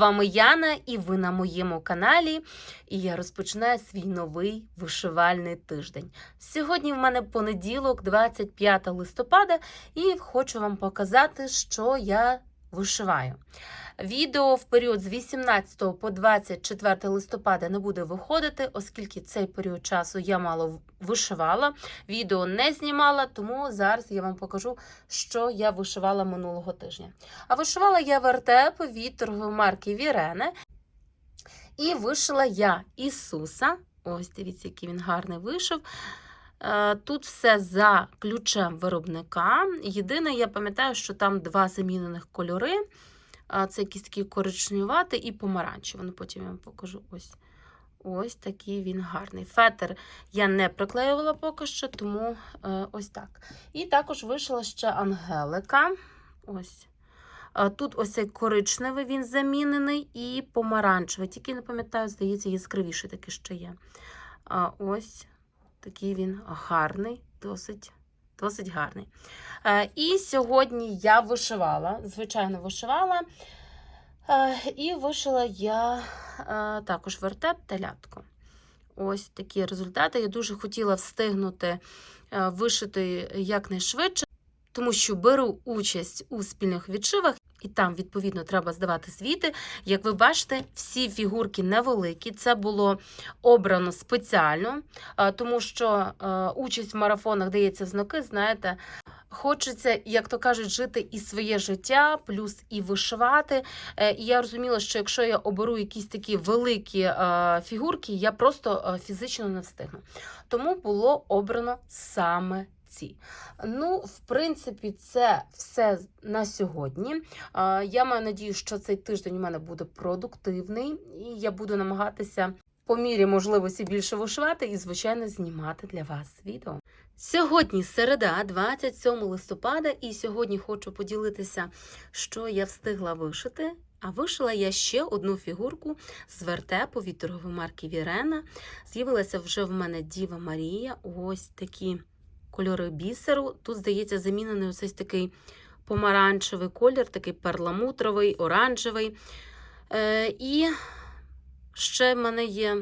вами Яна, і ви на моєму каналі. І я розпочинаю свій новий вишивальний тиждень. Сьогодні в мене понеділок, 25 листопада, і хочу вам показати, що я вишиваю. Відео в період з 18 по 24 листопада не буде виходити, оскільки цей період часу я мало вишивала. Відео не знімала, тому зараз я вам покажу, що я вишивала минулого тижня. А вишивала я вертеп від торгової марки Вірене. І вишила я Ісуса. Ось, дивіться, який він гарний вийшов. Е, Тут все за ключем виробника. Єдине, я пам'ятаю, що там два замінених кольори. Це якийсь такий коричневатий і помаранчевий. Ну, потім я вам покажу. Ось ось такий він гарний. Фетер я не приклеювала поки що, тому е, ось так. І також вишила ще Ангелика. Ось. Тут ось цей коричневий він замінений і помаранчевий. Тільки не пам'ятаю, здається, яскравіший такий ще є. Ось такий він гарний, досить. Досить гарний. Е, І сьогодні я вишивала, звичайно, вишивала. Е, І вишила я е, також вертеп та лятко. Ось такі результати. Я дуже хотіла встигнути вишити якнайшвидше, тому що беру участь у спільних відшивах. І там, відповідно, треба здавати звіти. Як ви бачите, всі фігурки невеликі. Це було обрано спеціально, тому що участь в марафонах дається знаки, знаєте. Хочеться, як то кажуть, жити і своє життя, плюс і вишивати. Е, І я розуміла, що якщо я оберу якісь такі великі е, фігурки, я просто е, фізично не встигну. Тому було обрано саме ці. Ну, в принципі, це все на сьогодні. Я маю надію, що цей тиждень у мене буде продуктивний, і я буду намагатися по мірі можливості більше вишивати і, звичайно, знімати для вас відео. Сьогодні середа, 27 листопада, і сьогодні хочу поділитися, що я встигла вишити. А вишила я ще одну фігурку з вертепу від торгової марки Вірена. З'явилася вже в мене Діва Марія. Ось такі кольори бісеру. Тут, здається, замінений ось такий помаранчевий колір, такий перламутровий, оранжевий. Е, І ще в мене є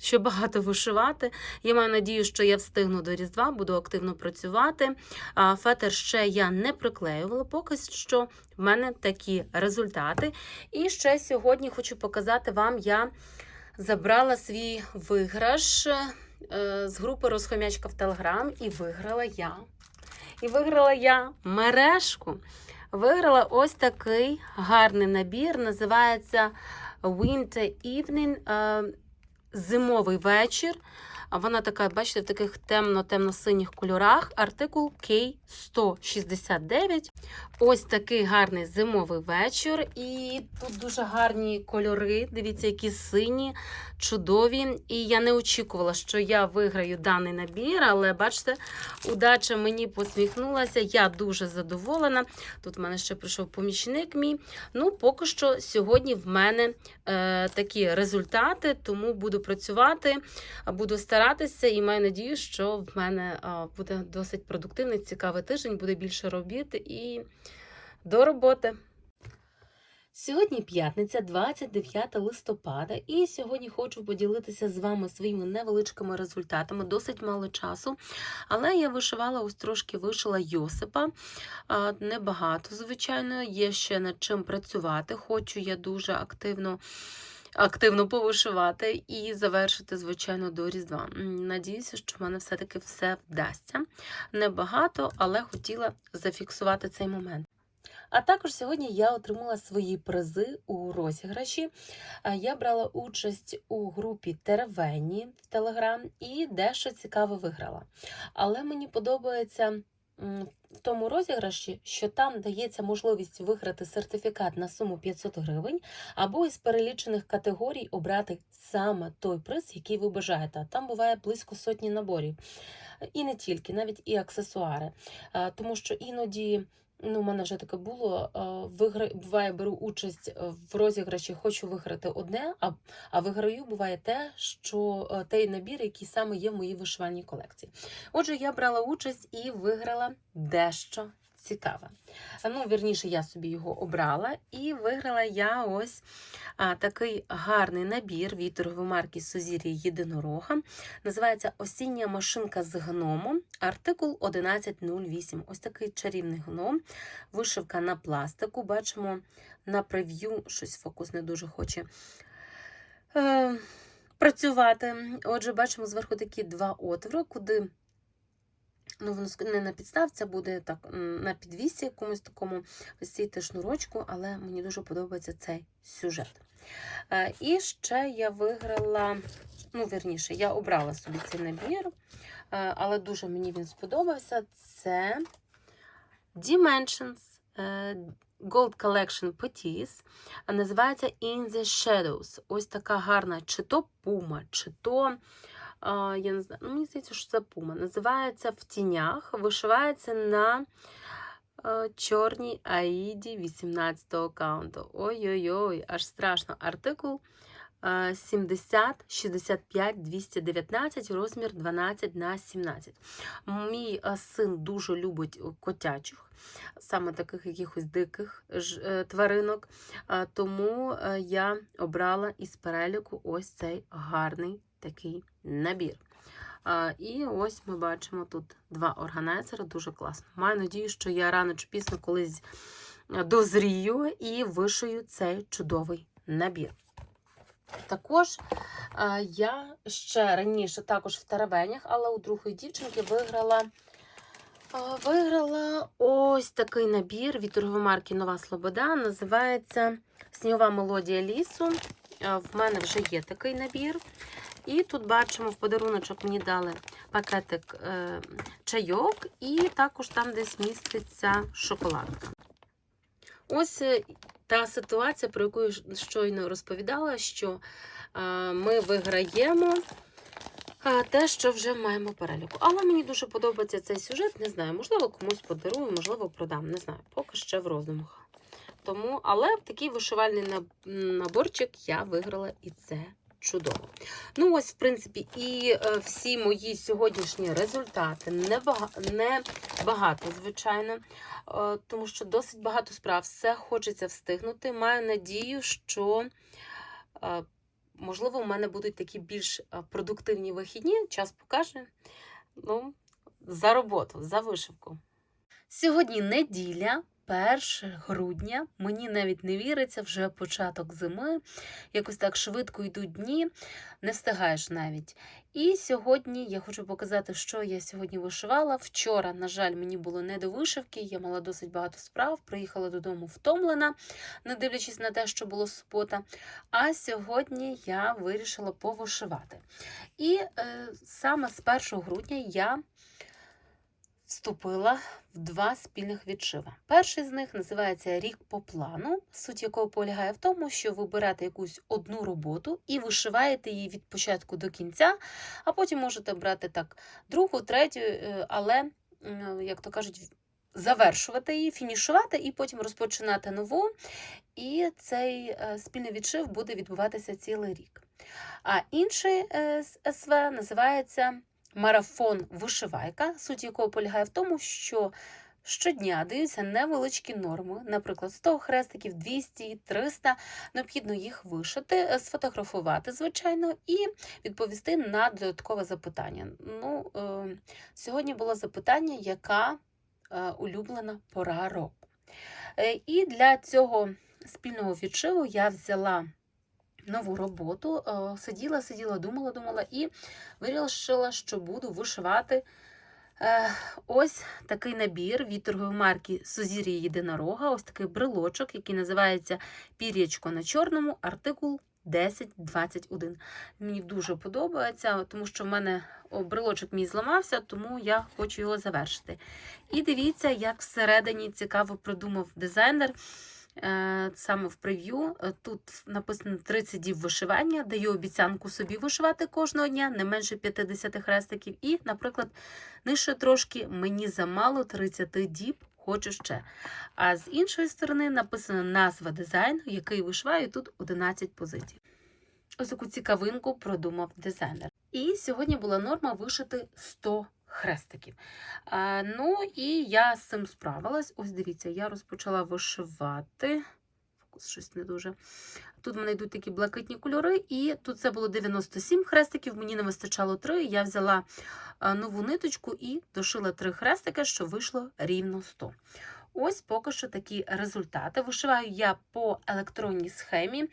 ще багато вишивати. Я маю надію, що я встигну до Різдва, буду активно працювати. Фетер ще я не приклеювала, поки що в мене такі результати. І ще сьогодні хочу показати вам, я забрала свій виграш з групи Розхомячка в Телеграм, і виграла я. І виграла я мережку. Виграла ось такий гарний набір, називається Winter Evening. е, Зимовий вечір. Вона така, бачите, в таких темно-темно-синіх кольорах. Артикул K169. Ось такий гарний зимовий вечір. І тут дуже гарні кольори. Дивіться, які сині, чудові. І я не очікувала, що я виграю даний набір, але бачите, удача мені посміхнулася. Я дуже задоволена. Тут в мене ще прийшов помічник мій. Ну, поки що сьогодні в мене е, такі результати, тому буду працювати, буду старатися і маю надію, що в мене е, буде досить продуктивний, цікавий тиждень, буде більше робити і до роботи. Сьогодні п'ятниця, 29 листопада, і сьогодні хочу поділитися з вами своїми невеличкими результатами. Досить мало часу. Але я вишивала, ось трошки вишила Йосипа. Небагато, звичайно, є ще над чим працювати. Хочу я дуже активно. Активно повишивати і завершити, звичайно, до Різдва. Надіюся, що в мене все-таки все вдасться. Небагато, але хотіла зафіксувати цей момент. А також сьогодні я отримала свої призи у розіграші. Я брала участь у групі Теревені в Телеграм і дещо цікаве виграла. Але мені подобається тому розіграші, що там дається можливість виграти сертифікат на суму 500 гривень, або із перелічених категорій обрати саме той приз, який ви бажаєте. Там буває близько сотні наборів. І не тільки, навіть і аксесуари. Тому що іноді Ну, у мене вже таке було. е, Вигра... Буває, беру участь е, в розіграші, хочу виграти одне, а, а виграю буває те, що е, той набір, який саме є в моїй вишивальній колекції. Отже, я брала участь і виграла дещо цікаве. Ну, вірніше, я собі його обрала і виграла я ось а, такий гарний набір від торгової марки Сузір'я Єдинорога. Називається Осіння машинка з гномом, артикул 1108. Ось такий чарівний гном, вишивка на пластику. Бачимо на прев'ю, щось фокус не дуже хоче. Е, Працювати. Отже, бачимо зверху такі два отвори, куди Ну, воно не на підставці, буде так на підвісі якомусь такому висіти шнурочку, але мені дуже подобається цей сюжет. Е, І ще я виграла, ну, вірніше, я обрала собі цей набір, е, але дуже мені він сподобався. Це Dimensions е, Gold Collection Petis. Називається In the Shadows. Ось така гарна, чи то пума, чи то. Я не знаю, ну, мені здається, що це пума. Називається в тінях, вишивається на чорній аїді 18-го каунту. Ой-ой-ой, аж страшно. Артикул е, 70 65 219, розмір 12 на 17. Мій син дуже любить котячих, саме таких якихось диких е, тваринок. Тому е, я обрала із переліку ось цей гарний такий набір. І ось ми бачимо тут два органайзери, дуже класно. Маю надію, що я рано чи пізно колись дозрію і вишию цей чудовий набір. Також я ще раніше, також в теревенях, але у другої дівчинки виграла. Виграла ось такий набір від торгової марки Нова Слобода. Називається Снігова мелодія лісу. В мене вже є такий набір. І тут бачимо, в подаруночок мені дали пакетик е, чайок, і також там десь міститься шоколадка. Ось е, та ситуація, про яку я щойно розповідала, що е, ми виграємо е, те, що вже маємо переліку. Але мені дуже подобається цей сюжет. Не знаю, можливо, комусь подарую, можливо, продам. Не знаю, поки ще в роздумах. Тому, але такий вишивальний наборчик я виграла і це чудово. Ну, ось, в принципі, і е, всі мої сьогоднішні результати. Не, бага... не багато, звичайно, е, тому що досить багато справ, все хочеться встигнути. Маю надію, що. е, Можливо, у мене будуть такі більш продуктивні вихідні, час покаже. Ну, за роботу, за вишивку. Сьогодні неділя, 1 грудня. Мені навіть не віриться, вже початок зими. Якось так швидко йдуть дні, не встигаєш навіть. І сьогодні я хочу показати, що я сьогодні вишивала. Вчора, на жаль, мені було не до вишивки, я мала досить багато справ, приїхала додому втомлена, не дивлячись на те, що було субота. А сьогодні я вирішила повишивати. І е, саме з 1 грудня я вступила в два спільних відшива. Перший з них називається Рік по плану, суть якого полягає в тому, що ви берете якусь одну роботу і вишиваєте її від початку до кінця, а потім можете брати так другу, третю, е, але, як то кажуть, завершувати її, фінішувати і потім розпочинати нову. І цей е, спільний відшив буде відбуватися цілий рік. А інший е, з СВ називається марафон вишивайка, суть якого полягає в тому, що щодня даються невеличкі норми, наприклад, 100 хрестиків, 200, 300. Необхідно їх вишити, е, сфотографувати, звичайно, і відповісти на додаткове запитання. Ну, е, сьогодні було запитання, яка е, улюблена пора року. Е, і для цього спільного відшиву я взяла нову роботу, е, сиділа, сиділа, думала, думала і вирішила, що буду вишивати е, ось такий набір від торгової марки Сузір'я Єдинорога, ось такий брелочок, який називається Пір'ячко на чорному, артикул 1021. Мені дуже подобається, тому що в мене брелочок мій зламався, тому я хочу його завершити. І дивіться, як всередині цікаво придумав дизайнер. Е, Саме в прев'ю Е, тут написано 30 діб вишивання, даю обіцянку собі вишивати кожного дня, не менше 50 хрестиків. І, наприклад, нижче трошки мені замало 30 діб, хочу ще. А з іншої сторони написана назва дизайну, який вишиваю, тут 11 позицій. Ось таку цікавинку продумав дизайнер. І сьогодні була норма вишити 100 хрестиків. Ну і я з цим справилась. Ось дивіться, я розпочала вишивати. Щось не дуже. Тут в мене йдуть такі блакитні кольори, і тут це було 97 хрестиків, мені не вистачало 3. Я взяла нову ниточку і дошила 3 хрестики, що вийшло рівно 100. Ось поки що такі результати. Вишиваю я по електронній схемі,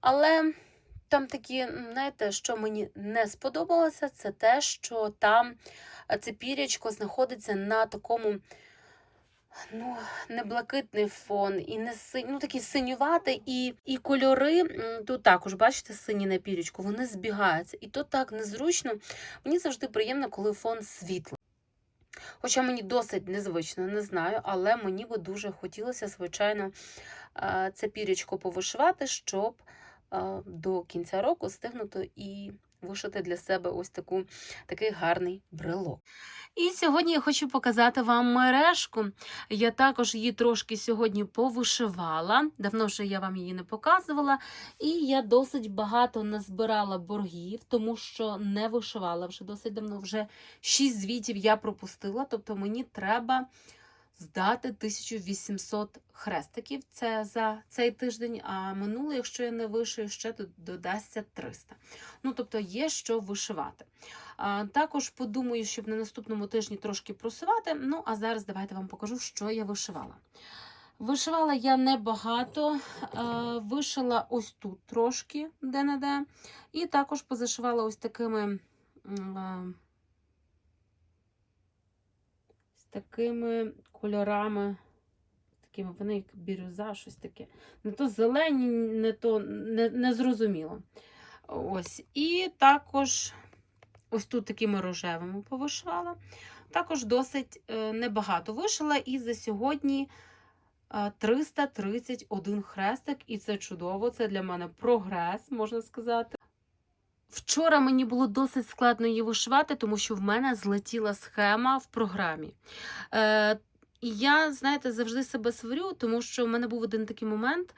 але там такі, знаєте, що мені не сподобалося, це те, що там е, це пірячко знаходиться на такому. Ну, не фон, і не синь, ну такий синюватий, і, і кольори тут також, бачите, сині на пірічку, вони збігаються. І то так незручно. Мені завжди приємно, коли фон світлий. Хоча мені досить незвично, не знаю, але мені би дуже хотілося, звичайно, е, це пірічко повишивати, щоб до кінця року стигнути і вишити для себе ось таку, такий гарний брелок. І сьогодні я хочу показати вам мережку. Я також її трошки сьогодні повишивала. Давно вже я вам її не показувала. І я досить багато назбирала боргів, тому що не вишивала вже досить давно. Вже 6 звітів я пропустила, тобто мені треба здати 1800 хрестиків. Це за цей тиждень. А минуле, якщо я не вишию, ще додасться 300. Ну, тобто є що вишивати. Також подумаю, щоб на наступному тижні трошки просувати. Ну, а зараз давайте вам покажу, що я вишивала. Вишивала я небагато, вишила ось тут трошки де-не-де. І також позашивала ось такими. м, а, з такими кольорами, такими вони як бірюза, щось таке. Не то зелені, не то не, не зрозуміло. Ось. І також ось тут такими рожевими повишала. Також досить е, небагато вишила, і за сьогодні е, 331 хрестик, і це чудово. Це для мене прогрес, можна сказати. Вчора мені було досить складно її вишивати, тому що в мене злетіла схема в програмі. Е, і я, знаєте, завжди себе сварю, тому що в мене був один такий момент.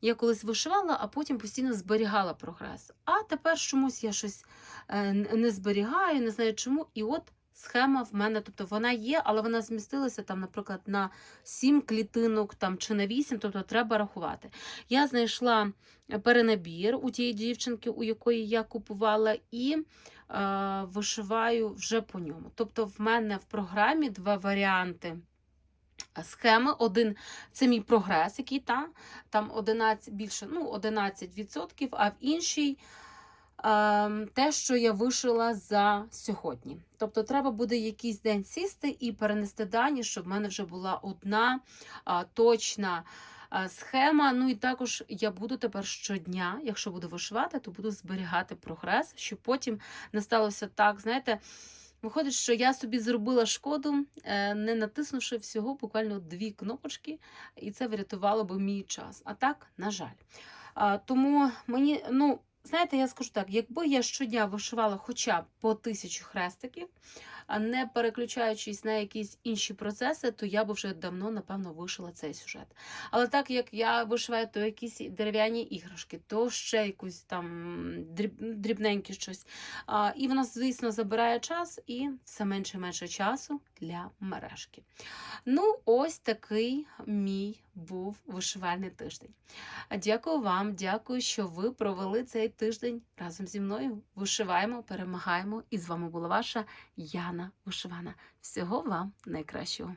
Я колись вишивала, а потім постійно зберігала прогрес. А тепер чомусь я щось е, не зберігаю, не знаю чому. І от схема в мене, тобто вона є, але вона змістилася там, наприклад, на 7 клітинок там, чи на 8, тобто треба рахувати. Я знайшла перенабір у тієї дівчинки, у якої я купувала, і е, вишиваю вже по ньому. Тобто, в мене в програмі два варіанти. Схеми, один це мій прогрес, який там, там 11, більше ну, 11%, а в іншій е, те, що я вишила за сьогодні. Тобто, треба буде якийсь день сісти і перенести дані, щоб в мене вже була одна точна схема. Ну і також я буду тепер щодня, якщо буду вишивати, то буду зберігати прогрес, щоб потім не сталося так, знаєте. Виходить, що я собі зробила шкоду, е, не натиснувши всього буквально дві кнопочки, і це врятувало би мій час. А так, на жаль. Тому мені, ну, знаєте, я скажу так: якби я щодня вишивала хоча б по тисячу хрестиків, а не переключаючись на якісь інші процеси, то я б вже давно, напевно, вишила цей сюжет. Але так як я вишиваю то якісь дерев'яні іграшки, то ще якусь там дрібненьке щось. І воно, звісно, забирає час і все менше і менше часу для мережки. Ну, ось такий мій був вишивальний тиждень. Дякую вам, дякую, що ви провели цей тиждень разом зі мною. Вишиваємо, перемагаємо. І з вами була ваша Яна Вишивана. Всього вам найкращого.